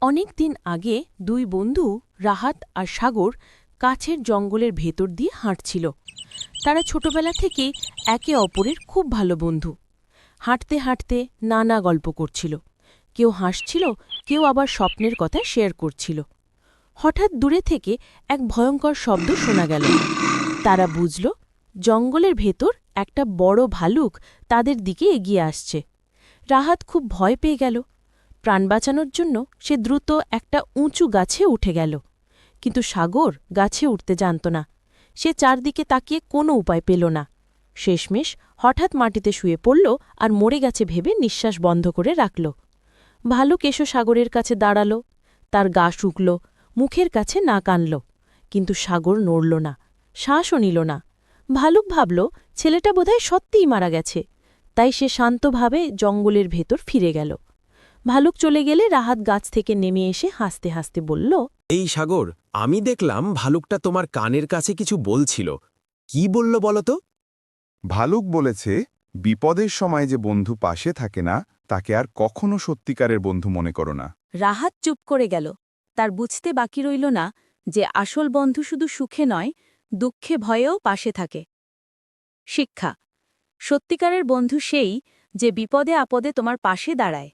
অনেক দিন আগে দুই বন্ধু, রাহাত আর সাগর, কাছের জঙ্গলের ভেতর দিয়ে হাঁটছিল। তারা ছোটবেলা থেকেই একে অপরের খুব ভালো বন্ধু। হাঁটতে হাঁটতে নানা গল্প করছিল। কেউ হাসছিল, কেউ আবার স্বপ্নের কথা শেয়ার করছিল। হঠাৎ দূরে থেকে এক ভয়ঙ্কর শব্দ শোনা গেল। তারা বুঝল, জঙ্গলের ভেতর একটা বড় ভালুক তাদের দিকে এগিয়ে আসছে। রাহাত খুব ভয় পেয়ে গেল। প্রাণ বাঁচানোর জন্য সে দ্রুত একটা উঁচু গাছে উঠে গেল। কিন্তু সাগর গাছে উঠতে জানত না। সে চারদিকে তাকিয়ে কোনো উপায় পেল না। শেষমেশ হঠাৎ মাটিতে শুয়ে পড়ল আর মরে গেছে ভেবে নিঃশ্বাস বন্ধ করে রাখল। ভালুক এসো সাগরের কাছে দাঁড়াল। তার গা শুকল, মুখের কাছে না কানল কিন্তু সাগর নড়ল না, শ্বাসও নিল না। ভালুক ভাবল, ছেলেটা বোধহয় সত্যিই মারা গেছে। তাই সে শান্তভাবে জঙ্গলের ভেতর ফিরে গেল। ভালুক চলে গেলে রাহাত গাছ থেকে নেমে এসে হাসতে হাসতে বলল এই সাগর আমি দেখলাম ভালুকটা তোমার কানের কাছে কিছু বলছিল। কি বলল বলো তো? ভালুক বলেছে বিপদের সময় যে বন্ধু পাশে থাকে না তাকে আর কখনো সত্যিকারের বন্ধু মনে করো না। রাহাত চুপ করে গেল। তার বুঝতে বাকি রইল না যে আসল বন্ধু শুধু সুখে নয় দুঃখে ভয়েও পাশে থাকে। শিক্ষা সত্যিকারের বন্ধু সেই যে বিপদে আপদে তোমার পাশে দাঁড়ায়।